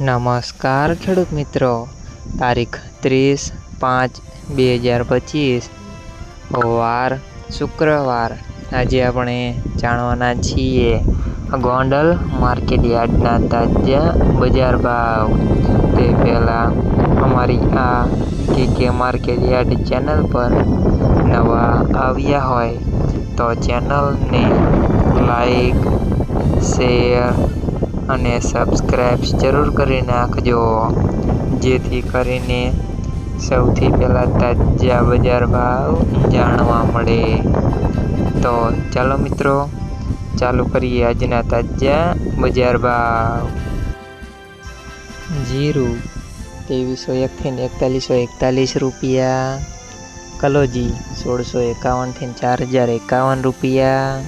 નમસ્કાર ખેડૂત મિત્રો. તારીખ ત્રીસ પાંચ બે હજાર પચીસ. વાર શુક્રવાર. આજે આપણે જાણવાના છીએ ગોંડલ માર્કેટ યાર્ડના તાજા બજાર ભાવ. તે પહેલાં અમારી આ કે કે માર્કેટ યાર્ડ ચેનલ પર નવા આવ્યા હોય તો ચેનલને લાઈક, શેર અને સબસ્ક્રાઈબ જરૂર કરી નાખજો. જેથી કરીને સૌથી પહેલાં તાજા બજાર ભાવ જાણવા મળે. તો ચાલો મિત્રો, ચાલુ કરીએ આજના તાજા બજાર ભાવ. જીરું ત્રેવીસો એકથી એકતાલીસો એકતાલીસ રૂપિયા. કલોજી સોળસો એકાવનથી ચાર હજાર એકાવન રૂપિયા.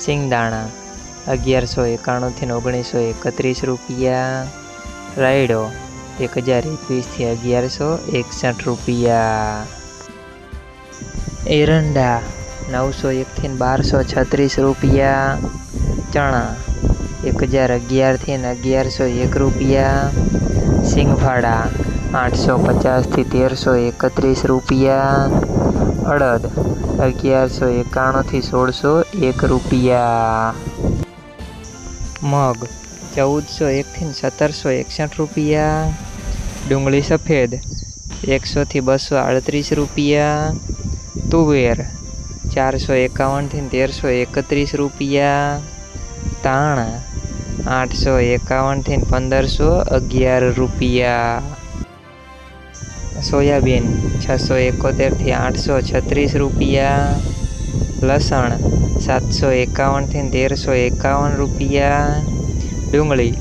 સિંગદાણા અગિયારસો એકાણુંથી ઓગણીસો એકત્રીસ રૂપિયા. રાયડો એક હજાર એકવીસથી અગિયારસો એકસઠ રૂપિયા. એરંડા નવસો એકથી બારસો છત્રીસ રૂપિયા. ચણા એક હજાર અગિયારથી અગિયારસો એક રૂપિયા. સિંગફાડા આઠસો પચાસથી તેરસો એકત્રીસ રૂપિયા. અડદ અગિયારસો એકાણુંથી સોળસો એક રૂપિયા. મગ, ચૌદસો એકથી સત્તરસો એકસઠ રૂપિયા, ડુંગળી સફેદ, એકસોથી બસો આડત્રીસ રૂપિયા, તુવેર, ચારસો એકાવનથી તેરસો એકત્રીસ રૂપિયા તાણા આઠસો એકાવનથી પંદરસો અગિયાર રૂપિયા. સોયાબીન, છસો એકોતેરથી આઠસો છત્રીસ રૂપિયા. લસણ સાતસો એકાવનથી તેરસો એકાવન રૂપિયા. ડુંગળી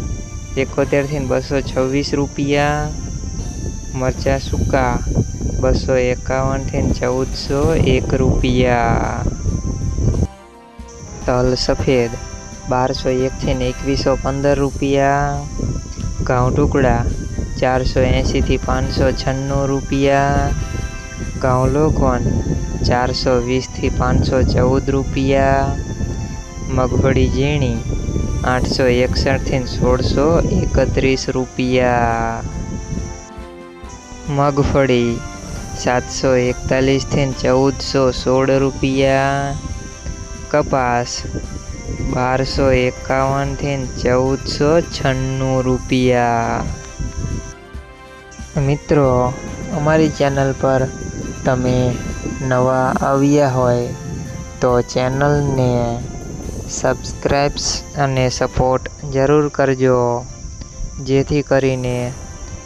એકોતેરથી બસો છવ્વીસ રૂપિયા. મરચાં સૂકા બસો એકાવનથી ચૌદસો એક રૂપિયા. તલ સફેદ બારસો એકથી એકવીસો પંદર રૂપિયા. ઘઉં ટુકડા ચારસો એંશીથી પાંચસો છન્નું રૂપિયા. ઘઉં ચારસો વીસથી પાંચસો ચૌદ રૂપિયા. મગફળી ઝીણી આઠસો એકસઠથી સોળસો એકત્રીસ રૂપિયા. મગફળી સાતસો એકતાલીસથી ચૌદસો સોળ રૂપિયા. કપાસ બારસો એકાવનથી ચૌદસો છન્નું રૂપિયા. મિત્રો, અમારી ચેનલ પર તમે નવા આવ્યા હોય તો ચેનલને સબસ્ક્રાઈબ્સ અને સપોર્ટ જરૂર કરજો. જેથી કરીને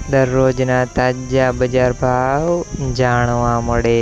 દરરોજના તાજા બજાર ભાવ જાણવા મળે.